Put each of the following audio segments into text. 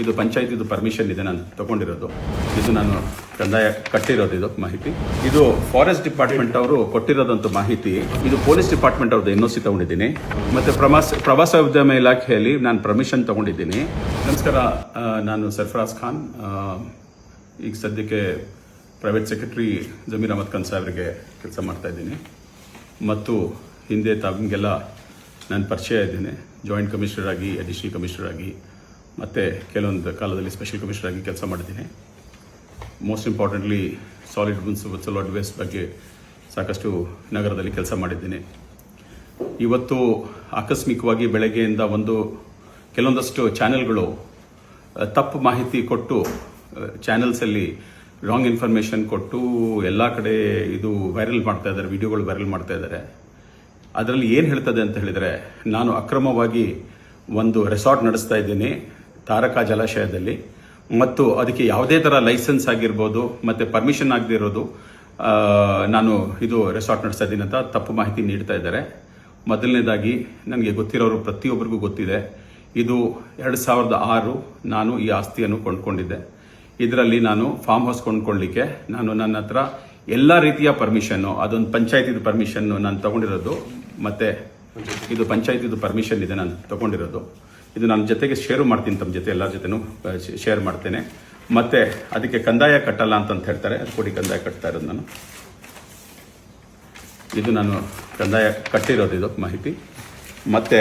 ಇದು ಪಂಚಾಯತಿದು ಪರ್ಮಿಷನ್ ಇದೆ, ನಾನು ತಗೊಂಡಿರೋದು. ಇದು ನಾನು ಕಂದಾಯ ಕಟ್ಟಿರೋದು, ಇದು ಮಾಹಿತಿ. ಇದು ಫಾರೆಸ್ಟ್ ಡಿಪಾರ್ಟ್ಮೆಂಟ್ ಅವರು ಕೊಟ್ಟಿರೋದಂತ ಮಾಹಿತಿ. ಇದು ಪೊಲೀಸ್ ಡಿಪಾರ್ಟ್ಮೆಂಟ್ ಅವ್ರದ್ದು ಎನ್ ಒ ಸಿ ತಗೊಂಡಿದ್ದೀನಿ. ಮತ್ತೆ ಪ್ರವಾಸ ಪ್ರವಾಸೋದ್ಯಮ ಇಲಾಖೆಯಲ್ಲಿ ನಾನು ಪರ್ಮಿಷನ್ ತಗೊಂಡಿದ್ದೀನಿ. ನಮಸ್ಕಾರ ನಾನು ಸರ್ಫರಾಜ್ ಖಾನ್. ಈಗ ಸದ್ಯಕ್ಕೆ ಪ್ರೈವೇಟ್ ಸೆಕ್ರೆಟರಿ ಜಮೀರ್ ಅಹಮದ್ ಖಾನ್ ಸಾಹೇಬ್ರಿಗೆ ಕೆಲಸ ಮಾಡ್ತಾ ಇದ್ದೀನಿ. ಮತ್ತು ಹಿಂದೆ ತಮಗೆಲ್ಲ ನಾನು ಪರಿಚಯ ಇದ್ದೇನೆ. ಜಾಯಿಂಟ್ ಕಮಿಷನರ್ ಆಗಿ ಅಡಿಷನಲ್ ಕಮಿಷನರ್ ಆಗಿ. ಮತ್ತು ಕೆಲವೊಂದು ಕಾಲದಲ್ಲಿ ಸ್ಪೆಷಲ್ ಕಮಿಷನರ್ ಆಗಿ ಕೆಲಸ ಮಾಡಿದ್ದೀನಿ most importantly solid municipal waste ಬಗ್ಗೆ ಸಾಕಷ್ಟು ನಗರದಲ್ಲಿ ಕೆಲಸ ಮಾಡಿದ್ದೀನಿ. ಇವತ್ತು ಆಕಸ್ಮಿಕವಾಗಿ ಬೆಳಗ್ಗೆಯಿಂದ ಒಂದು ಕೆಲವೊಂದಷ್ಟು ಚಾನೆಲ್ಗಳು ತಪ್ಪು ಮಾಹಿತಿ ಕೊಟ್ಟು ಚಾನೆಲ್ಸಲ್ಲಿ ರಾಂಗ್ ಇನ್ಫಾರ್ಮೇಷನ್ ಕೊಟ್ಟು ಎಲ್ಲ ಕಡೆ ಇದು ವೈರಲ್ ಮಾಡ್ತಾ ಇದ್ದಾರೆ ವಿಡಿಯೋಗಳು ವೈರಲ್ ಮಾಡ್ತಾ ಇದ್ದಾರೆ. ಅದರಲ್ಲಿ ಏನು ಹೇಳ್ತದೆ ಅಂತ ಹೇಳಿದರೆ, ನಾನು ಅಕ್ರಮವಾಗಿ ಒಂದು ರೆಸಾರ್ಟ್ ನಡೆಸ್ತಾ ಇದ್ದೀನಿ. ತಾರಕ ಜಲಾಶಯದಲ್ಲಿ. ಮತ್ತು ಅದಕ್ಕೆ ಯಾವುದೇ ಥರ ಲೈಸೆನ್ಸ್ ಆಗಿರ್ಬೋದು, ಮತ್ತು ಪರ್ಮಿಷನ್ ಆಗದಿರೋದು ನಾನು ಇದು ರೆಸಾರ್ಟ್ ನಡೆಸ್ತಾ ಇದ್ದೀನಿ ಅಂತ ತಪ್ಪು ಮಾಹಿತಿ ನೀಡ್ತಾ ಇದ್ದಾರೆ. ಮೊದಲನೇದಾಗಿ ನನಗೆ ಗೊತ್ತಿರೋರು ಪ್ರತಿಯೊಬ್ಬರಿಗೂ ಗೊತ್ತಿದೆ. ಇದು ಎರಡು ಸಾವಿರದ ಆರು ನಾನು ಈ ಆಸ್ತಿಯನ್ನು ಕೊಂಡ್ಕೊಂಡಿದ್ದೆ. ಇದರಲ್ಲಿ ನಾನು ಫಾರ್ಮ್ ಹೌಸ್ ಕೊಂಡ್ಕೊಳ್ಳಿಕ್ಕೆ ನಾನು ನನ್ನ ಹತ್ರ ಎಲ್ಲ ರೀತಿಯ ಪರ್ಮಿಷನ್ನು ಅದೊಂದು ಪಂಚಾಯತಿದು ಪರ್ಮಿಷನ್ನು ನಾನು ತಗೊಂಡಿರೋದು. ಮತ್ತು ಇದು ಪಂಚಾಯತಿದು ಪರ್ಮಿಷನ್ ಇದೆ ನಾನು ತಗೊಂಡಿರೋದು. ಇದು ನನ್ನ ಜೊತೆಗೆ ಶೇರು ಮಾಡ್ತೀನಿ ತಮ್ಮ ಜೊತೆ ಎಲ್ಲರ ಜೊತೆನೂ ಶೇರ್ ಮಾಡ್ತೇನೆ. ಮತ್ತೆ ಅದಕ್ಕೆ ಕಂದಾಯ ಕಟ್ಟಲ್ಲ ಅಂತಂತ ಹೇಳ್ತಾರೆ ಅದು ಕೊಡಿ ಕಂದಾಯ ಕಟ್ತಾ ಇರೋದು ನಾನು. ಇದು ನಾನು ಕಂದಾಯ ಕಟ್ಟಿರೋದು ಇದು ಮಾಹಿತಿ. ಮತ್ತೆ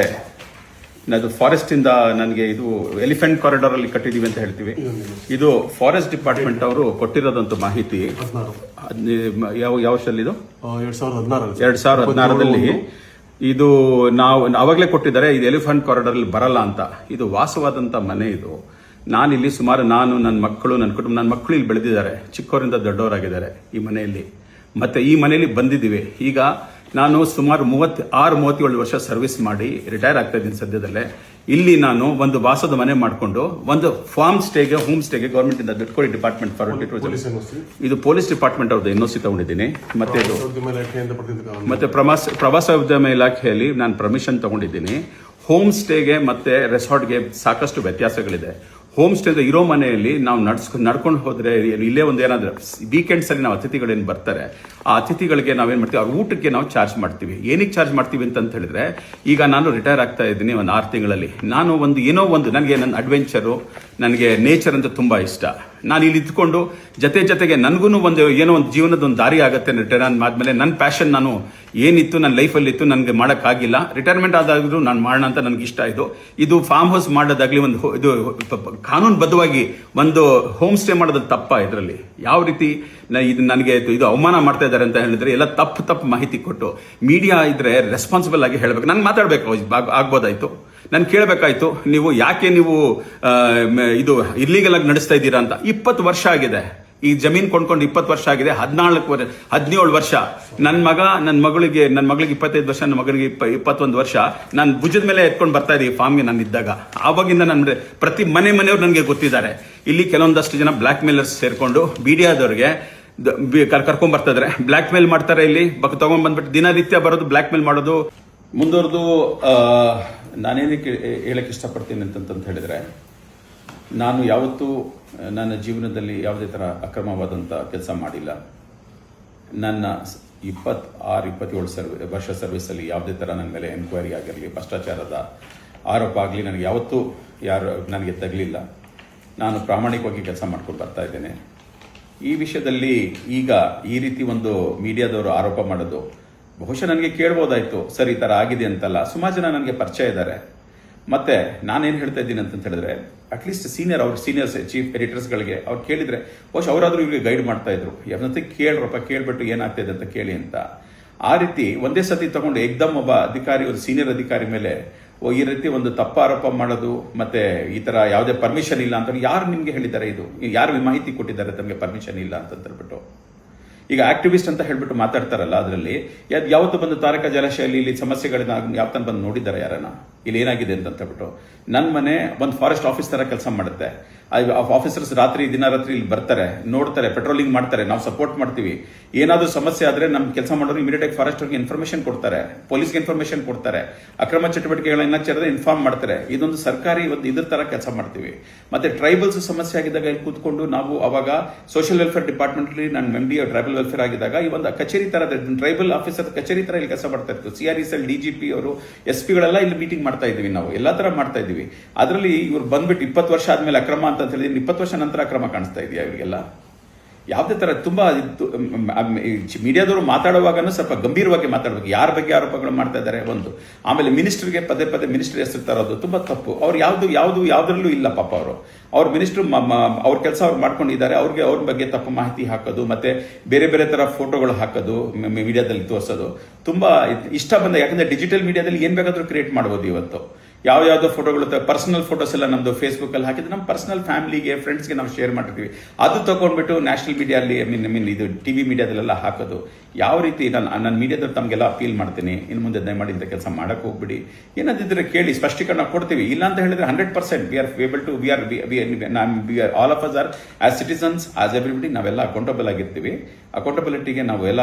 ಅದು ಫಾರೆಸ್ಟ್ ಇಂದ ನನಗೆ ಇದು ಎಲಿಫೆಂಟ್ ಕಾರಿಡಾರ್ ಅಲ್ಲಿ ಕಟ್ಟಿದೀವಿ ಅಂತ ಹೇಳ್ತೀವಿ. ಇದು ಫಾರೆಸ್ಟ್ ಡಿಪಾರ್ಟ್ಮೆಂಟ್ ಅವರು ಕೊಟ್ಟಿರೋದಂತ ಮಾಹಿತಿ. ಯಾವ ಯಾವ ವರ್ಷದಲ್ಲಿ ಇದು? ಎರಡ್ ಸಾವಿರದ ಹದಿನಾರಲ್ಲಿ ಎರಡ್ ಸಾವಿರದ ಹದಿನಾರರಲ್ಲಿ. ಇದು ನಾವು, ಅವಾಗಲೇ ಕೊಟ್ಟಿದ್ದಾರೆ, ಇದು ಎಲಿಫೆಂಟ್ ಕಾರಿಡಾರ್ ಅಲ್ಲಿ ಬರಲ್ಲ ಅಂತ. ಇದು ವಾಸವಾದಂತ ಮನೆ ಇದು. ನಾನಿಲ್ಲಿ ಸುಮಾರು ನಾನು ನನ್ನ ಮಕ್ಕಳು ನನ್ನ ಕುಟುಂಬ ನನ್ನ ಮಕ್ಕಳು ಇಲ್ಲಿ ಬೆಳೆದಿದ್ದಾರೆ. ಚಿಕ್ಕವರಿಂದ ದೊಡ್ಡವರಾಗಿದ್ದಾರೆ ಈ ಮನೆಯಲ್ಲಿ. ಮತ್ತೆ ಈ ಮನೆಯಲ್ಲಿ ಬಂದಿದ್ದೀವಿ. ಈಗ ನಾನು ಸುಮಾರು ಮೂವತ್ ಆರು ಮೂವತ್ತೇಳು ವರ್ಷ ಸರ್ವಿಸ್ ಮಾಡಿ ರಿಟೈರ್ ಆಗ್ತಾ ಇದ್ದೀನಿ ಸದ್ಯದಲ್ಲೇ. ಇಲ್ಲಿ ನಾನು ಒಂದು ವಾಸದ ಮನೆ ಮಾಡಿಕೊಂಡು ಒಂದು ಫಾರ್ಮ್ ಸ್ಟೇಗೆ ಹೋಮ್ ಸ್ಟೇಗೆ ಗೌರ್ಮೆಂಟ್ ಇಂದ ಕೊಡಿ ಡಿಪಾರ್ಟ್ಮೆಂಟ್ ಫಾರ್ ಇದು ಪೊಲೀಸ್ ಡಿಪಾರ್ಟ್ಮೆಂಟ್ ಅವ್ರದ್ದು ಎನ್ಒಸಿ ತಗೊಂಡಿದ್ದೀನಿ. ಮತ್ತೆ ಇದು ಮತ್ತೆ ಪ್ರವಾಸ ಪ್ರವಾಸೋದ್ಯಮ ಇಲಾಖೆಯಲ್ಲಿ ನಾನು ಪರ್ಮಿಷನ್ ತಗೊಂಡಿದ್ದೀನಿ. ಹೋಮ್ ಸ್ಟೇಗೆ ಮತ್ತೆ ರೆಸಾರ್ಟ್ಗೆ ಸಾಕಷ್ಟು ವ್ಯತ್ಯಾಸಗಳಿದೆ. ಹೋಮ್ ಸ್ಟೇದ ಇರೋ ಮನೆಯಲ್ಲಿ ನಾವು ನಡ್ಸ್ಕೊ, ನಡ್ಕೊಂಡು ಹೋದ್ರೆ ಇಲ್ಲೇ ಒಂದು ಏನಾದರೂ ವೀಕೆಂಡ್ಸ್ ಅಲ್ಲಿ ನಾವು ಅತಿಥಿಗಳೇನು ಬರ್ತಾರೆ, ಆ ಅತಿಥಿಗಳಿಗೆ ನಾವೇನು ಮಾಡ್ತೀವಿ ಅವ್ರ ಊಟಕ್ಕೆ ನಾವು ಚಾರ್ಜ್ ಮಾಡ್ತೀವಿ. ಏನಕ್ಕೆ ಚಾರ್ಜ್ ಮಾಡ್ತೀವಿ ಅಂತ ಹೇಳಿದ್ರೆ, ಈಗ ನಾನು ರಿಟೈರ್ ಆಗ್ತಾ ಇದ್ದೀನಿ ಒಂದು ಆರು ತಿಂಗಳಲ್ಲಿ. ನಾನು ಒಂದು, ಏನೋ ಒಂದು, ನನಗೆ ನನ್ನ ಅಡ್ವೆಂಚರು ನನಗೆ ನೇಚರ್ ಅಂತ ತುಂಬಾ ಇಷ್ಟ. ನಾನು ಇಲ್ಲಿ ಇದ್ಕೊಂಡು ಜೊತೆ ಜೊತೆಗೆ ನನಗೂ ಒಂದು ಏನೋ ಒಂದು ಜೀವನದ ಒಂದು ದಾರಿ ಆಗುತ್ತೆ ರಿಟೈರ್ ಆದಮೇಲೆ ನನ್ನ ಪ್ಯಾಷನ್ ನಾನು ಏನಿತ್ತು, ನನ್ನ ಲೈಫಲ್ಲಿ ಇತ್ತು ನನಗೆ ಮಾಡೋಕ್ಕಾಗಿಲ್ಲ. ರಿಟೈರ್ಮೆಂಟ್ ಆದಾಗಲೂ ನಾನು ಮಾಡೋಣ ಅಂತ ನನಗೆ ಇಷ್ಟ ಇದು. ಇದು ಫಾರ್ಮ್ ಹೌಸ್ ಮಾಡೋದಾಗಲಿ ಒಂದು ಇದು ಕಾನೂನುಬದ್ಧವಾಗಿ ಒಂದು ಹೋಮ್ ಸ್ಟೇ ಮಾಡೋದು ತಪ್ಪ ಇದರಲ್ಲಿ. ಯಾವ ರೀತಿ ಇದು ನನಗೆ ಇದು ಅವಮಾನ ಮಾಡ್ತಾ ಇದ್ದಾರೆ ಅಂತ ಹೇಳಿದ್ರೆ ಎಲ್ಲ ತಪ್ಪು ತಪ್ಪು ಮಾಹಿತಿ ಕೊಟ್ಟು. ಮೀಡಿಯಾ ಇದ್ರೆ ರೆಸ್ಪಾನ್ಸಿಬಲ್ ಆಗಿ ಹೇಳಬೇಕು. ನಾನು ಮಾತಾಡಬೇಕು ಆಗ್ಬೋದಾಯ್ತು. ನಾನು ಕೇಳಬೇಕಾಯ್ತು, ನೀವು ಯಾಕೆ ನೀವು ಇದು ಇಲ್ಲಿಗೆಲ್ಲ ನಡೆಸ್ತಾ ಇದ್ದೀರಾ ಅಂತ. ಇಪ್ಪತ್ತು ವರ್ಷ ಆಗಿದೆ. ಈ ಜಮೀನ್ ಕೊಂಡ್ಕೊಂಡು ಇಪ್ಪತ್ತು ವರ್ಷ ಆಗಿದೆ. ಹದಿನಾಲ್ಕು ವರ್ಷ ಹದಿನೇಳು ವರ್ಷ. ನನ್ನ ಮಗ ನನ್ನ ಮಗಳಿಗೆ ನನ್ನ ಮಗಳಿಗೆ ಇಪ್ಪತ್ತೈದು ವರ್ಷ ನನ್ನ ಮಗಳಿಗೆ ಇಪ್ಪ, ಇಪ್ಪತ್ತೊಂದು ವರ್ಷ. ನಾನು ಭುಜದ ಮೇಲೆ ಎತ್ಕೊಂಡು ಬರ್ತಾ ಇದ್ದೀವಿ ಫಾರ್ಮ್ಗೆ ನಾನು ಇದ್ದಾಗ. ಆವಾಗಿಂದ ನನ್ನ ಪ್ರತಿ ಮನೆ ಮನೆಯವ್ರು ನನಗೆ ಗೊತ್ತಿದ್ದಾರೆ. ಇಲ್ಲಿ ಕೆಲವೊಂದಷ್ಟು ಜನ ಬ್ಲ್ಯಾಕ್ ಮೇಲರ್ಸ್ ಸೇರ್ಕೊಂಡು ಮೀಡಿಯಾದವ್ರಿಗೆ ಕರ್ಕೊಂಡ್ ಬರ್ತಾ ಇದ್ರೆ. ಬ್ಲ್ಯಾಕ್ ಮೇಲ್ ಮಾಡ್ತಾರೆ ಇಲ್ಲಿ. ಬಕ್ ತಗೊಂಡ್ ಬಂದ್ಬಿಟ್ಟು ದಿನನಿತ್ಯ ಬರೋದು ಬ್ಲ್ಯಾಕ್ ಮೇಲ್ ಮಾಡೋದು. ಮುಂದುವರೆದು ನಾನೇನಕ್ಕೆ ಹೇಳಕ್ಕೆ ಇಷ್ಟಪಡ್ತೀನಿ ಅಂತಂತ ಹೇಳಿದರೆ, ನಾನು ಯಾವತ್ತೂ ನನ್ನ ಜೀವನದಲ್ಲಿ ಯಾವುದೇ ಥರ ಅಕ್ರಮವಾದಂಥ ಕೆಲಸ ಮಾಡಿಲ್ಲ. ನನ್ನ ಇಪ್ಪತ್ ಆರು ಇಪ್ಪತ್ತೇಳು ಸರ್ವಿ, ವರ್ಷ ಸರ್ವಿಸಲ್ಲಿ ಯಾವುದೇ ಥರ ನನ್ನ ಮೇಲೆ ಎನ್ಕ್ವೈರಿ ಆಗಿರಲಿ, ಭ್ರಷ್ಟಾಚಾರದ ಆರೋಪ ಆಗಲಿ, ನನಗೆ ಯಾವತ್ತೂ ಯಾರು, ನನಗೆ ತಗಲಿಲ್ಲ. ನಾನು ಪ್ರಾಮಾಣಿಕವಾಗಿ ಕೆಲಸ ಮಾಡ್ಕೊಂಡು ಬರ್ತಾ ಇದ್ದೇನೆ. ಈ ವಿಷಯದಲ್ಲಿ ಈಗ ಈ ರೀತಿ ಒಂದು ಮೀಡಿಯಾದವರು ಆರೋಪ ಮಾಡೋದು ಬಹುಶಃ ನನಗೆ ಕೇಳ್ಬೋದಾಯ್ತು, ಸರ್, ಈ ಥರ ಆಗಿದೆ ಅಂತಲ್ಲ. ಸುಮಾರು ಜನ ನನಗೆ ಪರಿಚಯ ಇದ್ದಾರೆ. ಮತ್ತೆ ನಾನೇನು ಹೇಳ್ತಾ ಇದ್ದೀನಿ ಅಂತ ಹೇಳಿದ್ರೆ ಅಟ್ಲೀಸ್ಟ್ ಸೀನಿಯರ್ ಅವ್ರ ಸೀನಿಯರ್ಸ್ ಚೀಫ್ ಎಡಿಟರ್ಸ್ಗಳಿಗೆ ಅವ್ರು ಕೇಳಿದ್ರೆ, ಬಹುಶಃ ಅವರಾದರೂ ಇವ್ರಿಗೆ ಗೈಡ್ ಮಾಡ್ತಾ ಇದ್ರು. ಯಾವ್ದಂತೆ ಕೇಳ್ರಪ್ಪ, ಕೇಳಿಬಿಟ್ಟು ಏನಾಗ್ತಾ ಇದೆ ಅಂತ ಕೇಳಿ ಅಂತ. ಆ ರೀತಿ ಒಂದೇ ಸತಿ ತಗೊಂಡು ಏಕ್ದಮ್ ಒಬ್ಬ ಅಧಿಕಾರಿ, ಒಂದು ಸೀನಿಯರ್ ಅಧಿಕಾರಿ ಮೇಲೆ ಈ ರೀತಿ ಒಂದು ತಪ್ಪ ಆರೋಪ ಮಾಡೋದು, ಮತ್ತೆ ಈ ತರ ಯಾವುದೇ ಪರ್ಮಿಷನ್ ಇಲ್ಲ ಅಂತ ಯಾರು ನಿಮಗೆ ಹೇಳಿದ್ದಾರೆ ಇದು? ಯಾರು ಮಾಹಿತಿ ಕೊಟ್ಟಿದ್ದಾರೆ ತಮಗೆ ಪರ್ಮಿಷನ್ ಇಲ್ಲ ಅಂತ ಹೇಳ್ಬಿಟ್ಟು ಈಗ ಆಕ್ಟಿವಿಸ್ಟ್ ಅಂತ ಹೇಳ್ಬಿಟ್ಟು ಮಾತಾಡ್ತಾರಲ್ಲ ಅದರಲ್ಲಿ ಯಾವತ್ತು ಬಂದು ತಾರಕ ಜಲಾಶಯಲ್ಲಿ ಇಲ್ಲಿ ಸಮಸ್ಯೆಗಳನ್ನ ಯಾವತ್ತನ ಬಂದು ನೋಡಿದ್ದಾರೆ ಯಾರನ್ನ? ಇಲ್ಲಿ ಏನಾಗಿದೆ ಅಂತ ಹೇಳ್ಬಿಟ್ಟು ನನ್ನ ಮನೆ ಒಂದು ಫಾರೆಸ್ಟ್ ಆಫೀಸ್ ತರ ಕೆಲಸ ಮಾಡುತ್ತೆ. ಆಫೀಸರ್ಸ್ ರಾತ್ರಿ, ದಿನ ರಾತ್ರಿ ಇಲ್ಲಿ ಬರ್ತಾರೆ, ನೋಡ್ತಾರೆ ಪೆಟ್ರೋಲಿಂಗ್ ಮಾಡ್ತಾರೆ, ನಾವು ಸಪೋರ್ಟ್ ಮಾಡ್ತೀವಿ. ಏನಾದರೂ ಸಮಸ್ಯೆ ಆದ್ರೆ ನಮ್ಮ ಕೆಲಸ ಮಾಡೋರು ಇಮಿಡಿಯೇಟ್ ಆಗಿ ಫಾರೆಸ್ಟ್ ಅವ್ರಿಗೆ ಇನ್ಫಾರ್ಮೇಶನ್ ಕೊಡ್ತಾರೆ ಪೊಲೀಸ್ಗೆ ಇನ್ಫಾರ್ಮೇಶನ್ ಕೊಡ್ತಾರೆ, ಅಕ್ರಮ ಚಟುವಟಿಕೆಗಳನ್ನ ಚರದ ಇನ್ಫಾರ್ಮ್ ಮಾಡ್ತಾರೆ. ಇದೊಂದು ಸರ್ಕಾರಿ ಒಂದು ಇದ್ರ ತರ ಕೆಲಸ ಮಾಡ್ತೀವಿ. ಮತ್ತೆ ಟ್ರೈಬಲ್ಸ್ ಸಮಸ್ಯೆ ಆಗಿದ್ದಾಗ ಇಲ್ಲಿ ಕೂತ್ಕೊಂಡು ನಾವು ಅವಾಗ ಸೋಷಿಯಲ್ ವೆಲ್ಫೇರ್ ಡಿಪಾರ್ಟ್ಮೆಂಟ್ ಅಲ್ಲಿ ನಾನು ಡಿ ಟ್ರೈಬಲ್ ವೆಲ್ಫೇರ್ ಆಗಿದ್ದಾಗ ಈ ಒಂದು ಕಚೇರಿ ತರ ಟ್ರೈಬಲ್ ಆಫೀಸರ್ ಕಚೇರಿ ತರ ಇಲ್ಲಿ ಕೆಲಸ ಮಾಡ್ತಾ ಇತ್ತು. C R is L D G P ಅವರು ಎಸ್ ಪಿಗಳೆಲ್ಲ ಇಲ್ಲಿ ಮೀಟಿಂಗ್ ಮಾಡ್ತಾ ಇದ್ದೀವಿ ನಾವು. ಎಲ್ಲಾ ತರ ಮಾಡ್ತಾ ಇದ್ದೀವಿ ಅದರಲ್ಲಿ ಇವ್ರು ಬಂದ್ಬಿಟ್ಟು ಇಪ್ಪತ್ತು ವರ್ಷ ಆದಮೇಲೆ ಅಕ್ರಮ ಅಂತ ಹೇಳಿದ್ರೆ ಇಪ್ಪತ್ತು ವರ್ಷ ನಂತರ ಕ್ರಮ ಕಾಣಿಸ್ತಾ ಇದೆಯಾ ಇವರಿಗೆಲ್ಲ? ಯಾವುದೇ ತರ ತುಂಬಾ ಮೀಡಿಯಾದವರು ಮಾತಾಡುವಾಗನೂ ಸ್ವಲ್ಪ ಗಂಭೀರವಾಗಿ ಮಾತಾಡಬೇಕು. ಯಾರ ಬಗ್ಗೆ ಆರೋಪಗಳು ಮಾಡ್ತಾ ಇದ್ದಾರೆ? ಒಂದು. ಆಮೇಲೆ ಮಿನಿಸ್ಟರ್ಗೆ ಪದೇ ಪದೇ ಮಿನಿಸ್ಟರ್ ಹೆಸರು ತರೋದು ತುಂಬಾ ತಪ್ಪು. ಅವ್ರು ಯಾವುದು ಯಾವುದು, ಯಾವುದರಲ್ಲೂ ಇಲ್ಲ ಪಾಪ ಅವರು. ಅವ್ರ ಮಿನಿಸ್ಟರ್ ಅವ್ರ ಕೆಲಸ ಅವ್ರು ಮಾಡ್ಕೊಂಡಿದ್ದಾರೆ. ಅವ್ರಿಗೆ ಅವ್ರ ಬಗ್ಗೆ ತಪ್ಪು ಮಾಹಿತಿ ಹಾಕೋದು, ಮತ್ತೆ ಬೇರೆ ಬೇರೆ ಥರ ಫೋಟೋಗಳು ಹಾಕೋದು ಮೀಡಿಯಾದಲ್ಲಿ ತೋರಿಸೋದು. ತುಂಬಾ ಇಷ್ಟ ಬಂದ, ಯಾಕಂದ್ರೆ ಡಿಜಿಟಲ್ ಮೀಡಿಯಾದಲ್ಲಿ ಏನ್ ಬೇಕಾದರೂ ಕ್ರಿಯೇಟ್ ಮಾಡ್ಬೋದು ಇವತ್ತು. ಯಾವ ಯಾವ್ದೋ ಫೋಟೋಗಳು ಪರ್ಸನಲ್ ಫೋಟೋಸ್ ಎಲ್ಲ ಫೇಸ್ಬುಕ್ ಅಲ್ಲಿ ಹಾಕಿದ್ರೆ ನಮ್ಮ ಪರ್ಸನಲ್ ಫ್ಯಾಮಿಲಿಗೆ ಫ್ರೆಂಡ್ಸ್ಗೆ ನಾವು ಶೇರ್ ಮಾಡಿರ್ತೀವಿ ಅದು ತಗೊಂಡ್ಬಿಟ್ಟು ನ್ಯಾಷನಲ್ ಐ ಮೀನ್ ಮೀನ್ ಇದು ಟಿ ವಿ ಮೀಡಿಯಾದಲ್ಲೆಲ್ಲ ಹಾಕೋದು. ಯಾವ ರೀತಿ ನಾನು ನನ್ನ ಮೀಡಿಯಾದವ್ರು ತಮಗೆಲ್ಲ ಅಪೀಲ್ ಮಾಡ್ತೀನಿ, ಇನ್ನು ಮುಂದೆ ದಯಮಾಡಿ ಇಂಥ ಕೆಲಸ ಮಾಡಕ್ಕೆ ಹೋಗ್ಬಿಡಿ. ಏನಾದಿದ್ರೆ ಕೇಳಿ, ಸ್ಪಷ್ಟೀಕರಣ ಕೊಡ್ತೀವಿ. ಇಲ್ಲ ಅಂತ ಹೇಳಿದ್ರೆ hundred percent we are able to we are we are all of us are as citizens as everybody ನಾವೆಲ್ಲ ಅಕೌಂಟಬಲ್ ಆಗಿರ್ತೀವಿ. ಅಕೌಂಟಬಿಲಿಟಿಗೆ ನಾವು ಎಲ್ಲ,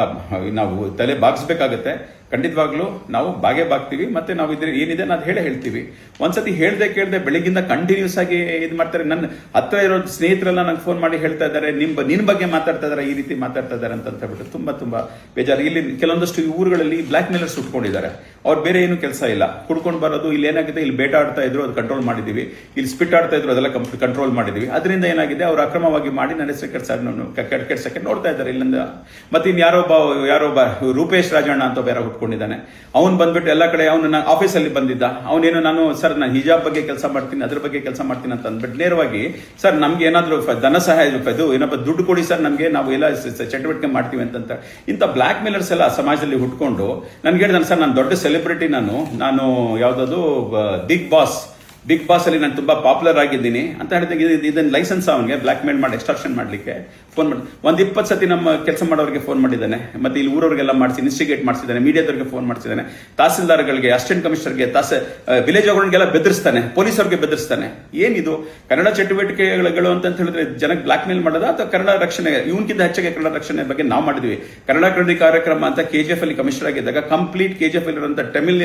ನಾವು ತಲೆ ಬಾಗಿಸ್ಬೇಕಾಗುತ್ತೆ. ಖಂಡಿತವಾಗ್ಲೂ ನಾವು ಬಾಗೇ ಬಾಗ್ತೀವಿ. ಮತ್ತೆ ನಾವು ಇದ್ರೆ ಏನಿದೆ ನಾನು ಹೇಳೇ ಹೇಳ್ತೀವಿ. ಒಂದ್ಸತಿ ಹೇಳ್ದೆ ಕೇಳ್ದೆ ಬೆಳಿಗ್ಗಿಂದ ಕಂಟಿನ್ಯೂಸ್ ಆಗಿ ಇದು ಮಾಡ್ತಾರೆ. ನನ್ನ ಹತ್ರ ಇರೋ ಸ್ನೇಹಿತರೆಲ್ಲ ನಂಗೆ ಫೋನ್ ಮಾಡಿ ಹೇಳ್ತಾ ಇದ್ದಾರೆ ನಿಮ್ ಬ- ನಿನ್ ಬಗ್ಗೆ ಮಾತಾಡ್ತಾ ಇದಾರೆ, ಈ ರೀತಿ ಮಾತಾಡ್ತಾ ಇದಾರೆ ಅಂತ ಹೇಳ್ಬಿಟ್ಟು ತುಂಬಾ ತುಂಬಾ ಬೇಜಾರು. ಇಲ್ಲಿ ಕೆಲವೊಂದಷ್ಟು ಊರುಗಳಲ್ಲಿ ಬ್ಲಾಕ್ ಮೇಲರ್ಸ್ ಉಟ್ಕೊಂಡಿದ್ದಾರೆ ಅವ್ರು ಬೇರೆ ಏನು ಕೆಲಸ ಇಲ್ಲ. ಕುಡ್ಕೊಂಡು ಬರೋದು, ಇಲ್ಲಿ ಏನಾಗಿದೆ ಇಲ್ಲಿ ಬೇಟ ಆಡ್ತಾ ಇದ್ರು, ಅದು ಕಂಟ್ರೋಲ್ ಮಾಡಿದೀವಿ. ಇಲ್ಲಿ ಸ್ಪಿಟ್ ಆಡ್ತಾ ಇದ್ರು, ಅದೆಲ್ಲ ಕಂಟ್ರೋಲ್ ಮಾಡಿದೀವಿ. ಅದರಿಂದ ಏನಾಗಿದೆ, ಅವ್ರು ಅಕ್ರಮವಾಗಿ ಮಾಡಿ ನನ್ನ ಹೆಸರು ಕೆಡ್ಸ ಕೆಡ್ಸಕ್ಕೆ ನೋಡ್ತಾ ಇದ್ದಾರೆ ಇಲ್ಲಿಂದ. ಮತ್ತೆ ಯಾರೋ ಒಬ್ಬ ಯಾರೋ ಒಬ್ಬ ರೂಪೇಶ್ ರಾಜಣ್ಣ ಅಂತ ಬೇರೆ ಹುಟ್ಕೊಂಡಿದ್ದಾನೆ. ಅವ್ನು ಬಂದ್ಬಿಟ್ಟು ಎಲ್ಲ ಕಡೆ, ಅವನು ಆಫೀಸಲ್ಲಿ ಬಂದಿದ್ದ. ಅವನೇನು, ನಾನು ಸರ್ ನಾನು ಹಿಜಾಬ್ ಬಗ್ಗೆ ಕೆಲಸ ಮಾಡ್ತೀನಿ, ಅದ್ರ ಬಗ್ಗೆ ಕೆಲಸ ಮಾಡ್ತೀನಿ ಅಂತ ಅಂದ್ಬಿಟ್ಟು ನೇರವಾಗಿ, ಸರ್, ನಮ್ಗೆ ಏನಾದರೂ ಧನ ಸಹಾಯ ಇದು ಏನಪ್ಪ, ದುಡ್ಡು ಕೊಡಿ, ಸರ್, ನಮಗೆ ನಾವು ಎಲ್ಲ ಚಟುವಟಿಕೆ ಮಾಡ್ತೀವಿ ಅಂತಂತ. ಇಂಥ ಬ್ಲ್ಯಾಕ್ ಮೇಲರ್ಸ್ ಎಲ್ಲ ಸಮಾಜದಲ್ಲಿ ಹುಟ್ಕೊಂಡು, ನನ್ಗೆ ಹೇಳಿದಾನೆ ಸರ್, ನಾನು ದೊಡ್ಡ ಸೆಲೆಬ್ರಿಟಿ ನಾನು ನಾನು ಯಾವುದಾದ್ರು ಬಿಗ್ ಬಾಸ್ ಬಿಗ್ ಬಾಸ್ ಅಲ್ಲಿ ನಾನು ತುಂಬಾ ಪಾಪ್ಯುಲರ್ ಆಗಿದ್ದೀನಿ ಅಂತ ಹೇಳಿದಾಗ ಇದು- ಇದನ್ನ ಲೈಸೆನ್ಸ್ ಅವನಿಗೆ ಬ್ಲಾಕ್ ಮೇಲ್ ಮಾಡಿ, ಎಕ್ಸ್ಟ್ರಾಕ್ಷನ್ ಮಾಡ್ಲಿಕ್ಕೆ ಫೋನ್ ಮಾಡಿ ಒಂದ್ ಇಪ್ಪತ್ತು ಸತಿ ನಮ್ಮ ಕೆಲಸ ಮಾಡೋರಿಗೆ ಫೋನ್ ಮಾಡಿದ್ದಾನೆ. ಮತ್ತೆ ಇಲ್ಲಿ ಊರವರಿಗೆಲ್ಲ ಮಾಡಿಸಿ, ಇನ್ಸ್ಟಿಗೇಟ್ ಮಾಡಿಸಿದ್ದಾನೆ, ಮೀಡಿಯಾದವರಿಗೆ ಫೋನ್ ಮಾಡಿಸಿದ್ದಾನೆ. ತಹಸೀಲ್ದಾರ್ಗಳಿಗೆ, ಅಸಿಸ್ಟೆಂಟ್ ಕಮಿಷನರ್ಗೆ ತಾಸ ವಿಲೇಜ್ ಅವ್ರಿಗೆಲ್ಲ ಬೆದರಿಸ್ತಾನೆ ಅವರಿಗೆ ಬೆದರಿಸ್ತಾನೆ. ಏನಿದು? ಕನ್ನಡ ಚಟುವಟಿಕೆಗಳು ಅಂತ ಹೇಳಿದ್ರೆ ಜನಕ್ಕೆ ಬ್ಲಾಕ್ ಮೇಲ್ ಮಾಡೋದಾ ಅಥವಾ ಕನ್ನಡ ರಕ್ಷಣೆ ಇವನ್ಕಿಂತ ಹೆಚ್ಚಾಗಿ ಕನ್ನಡ ರಕ್ಷಣೆ ಬಗ್ಗೆ ನಾವು ಮಾಡಿದ್ವಿ. ಕನ್ನಡ ಕೃತಿ ಕಾರ್ಯಕ್ರಮ ಅಂತ ಕೆ ಜಿ ಎಫ್ ಅಲ್ಲಿ ಕಮಿಷನರ್ ಆಗಿದ್ದಾಗ, ಕಂಪ್ಲೀಟ್ ಕೆ ಕೆಜಿಎಫ್ ಅಲ್ಲಿ ಇರುವಂತ ಟೆಮಿಲ್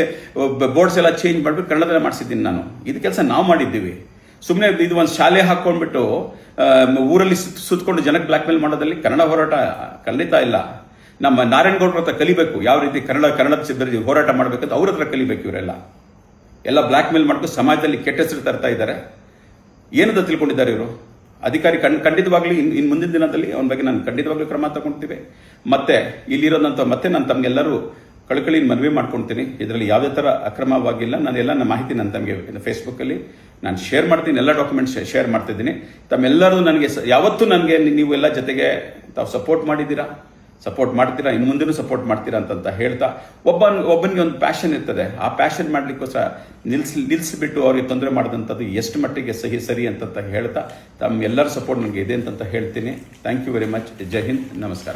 ಬೋರ್ಡ್ಸ್ ಎಲ್ಲ ಚೇಂಜ್ ಮಾಡ್ಬಿಟ್ಟು ಕನ್ನಡದಲ್ಲೇ ಮಾಡಿಸಿದ್ದೀನಿ ನಾನು. ಇದು ಕೆಲಸ ನಾವು ಮಾಡಿದ್ದೀವಿ. ಸುಮ್ಮನೆ ಇದು ಒಂದು ಶಾಲೆ ಹಾಕೊಂಡ್ಬಿಟ್ಟು ಊರಲ್ಲಿ ಸುತ್ತಕೊಂಡು ಜನಕ್ಕೆ ಬ್ಲಾಕ್ ಮೇಲ್ ಮಾಡೋದಲ್ಲಿ ಕನ್ನಡ ಹೋರಾಟ ಖಂಡಿತ ಇಲ್ಲ. ನಮ್ಮ ನಾರಾಯಣಗೌಡರ ಹತ್ರ ಕಲಿಬೇಕು, ಯಾವ ರೀತಿ ಕನ್ನಡ ಕನ್ನಡ ಸಿದ್ಧರಿಗೆ ಹೋರಾಟ ಅಂತ ಅವ್ರ ಹತ್ರ ಕಲಿಬೇಕು ಇವರೆಲ್ಲ. ಎಲ್ಲ ಬ್ಲಾಕ್ ಮೇಲ್ ಮಾಡ್ಕೊಂಡು ಸಮಾಜದಲ್ಲಿ ಕೆಟ್ಟ ಹೆಸರು ತರ್ತಾ ಇದ್ದಾರೆ. ಏನಂತ ತಿಳ್ಕೊಂಡಿದ್ದಾರೆ ಇವರು? ಅಧಿಕಾರಿ ಕಣ್ ಖಂಡಿತವಾಗ್ಲಿ ಇನ್ ಇನ್ ಮುಂದಿನ ದಿನದಲ್ಲಿ ಅವನ ಬಗ್ಗೆ ನಾನು ಖಂಡಿತವಾಗ್ಲೂ ಕ್ರಮ ತಗೊಳ್ತೀವಿ ಮತ್ತೆ ಇಲ್ಲಿರೋದಂತ ಮತ್ತೆ ನಾನು ತಮ್ಗೆಲ್ಲರೂ ಕಳಕಳಿ ಮನವಿ ಮಾಡ್ಕೊಳ್ತೀನಿ ಇದರಲ್ಲಿ ಯಾವುದೇ ಥರ ಅಕ್ರಮವಾಗಿಲ್ಲ. ನಾನು ಎಲ್ಲ ನನ್ನ ಮಾಹಿತಿ ನನ್ನ ತಮಗೆ ಫೇಸ್ಬುಕ್ಕಲ್ಲಿ ನಾನು ಶೇರ್ ಮಾಡ್ತೀನಿ. ಎಲ್ಲ ಡಾಕ್ಯುಮೆಂಟ್ಸ್ ಶೇರ್ ಮಾಡ್ತಿದ್ದೀನಿ. ತಮ್ಮೆಲ್ಲರೂ ನನಗೆ ಯಾವತ್ತೂ ನನಗೆ ನೀವು ಎಲ್ಲ ಜೊತೆಗೆ ತಾವು ಸಪೋರ್ಟ್ ಮಾಡಿದ್ದೀರಾ? ಸಪೋರ್ಟ್ ಮಾಡ್ತೀರಾ? ಇನ್ನು ಮುಂದೆನೂ ಸಪೋರ್ಟ್ ಮಾಡ್ತೀರಾ ಅಂತಂತ ಹೇಳ್ತಾ ಒಬ್ಬ ಒಬ್ಬನಿಗೆ ಒಂದು ಪ್ಯಾಷನ್ ಇರ್ತದೆ. ಆ ಪ್ಯಾಷನ್ ಮಾಡಲಿಕ್ಕೋಸ್ಕರ ನಿಲ್ಸ್ ನಿಲ್ಲಿಸಿಬಿಟ್ಟು ಅವ್ರಿಗೆ ತೊಂದರೆ ಮಾಡಿದಂಥದ್ದು ಎಷ್ಟು ಮಟ್ಟಿಗೆ ಸಹಿ, ಸರಿ ಅಂತಂತ ಹೇಳ್ತಾ ತಮ್ಮ ಎಲ್ಲರ ಸಪೋರ್ಟ್ ನನಗೆ ಇದೆ ಅಂತಂತ ಹೇಳ್ತೀನಿ. Thank you very much Jai Hind ನಮಸ್ಕಾರ.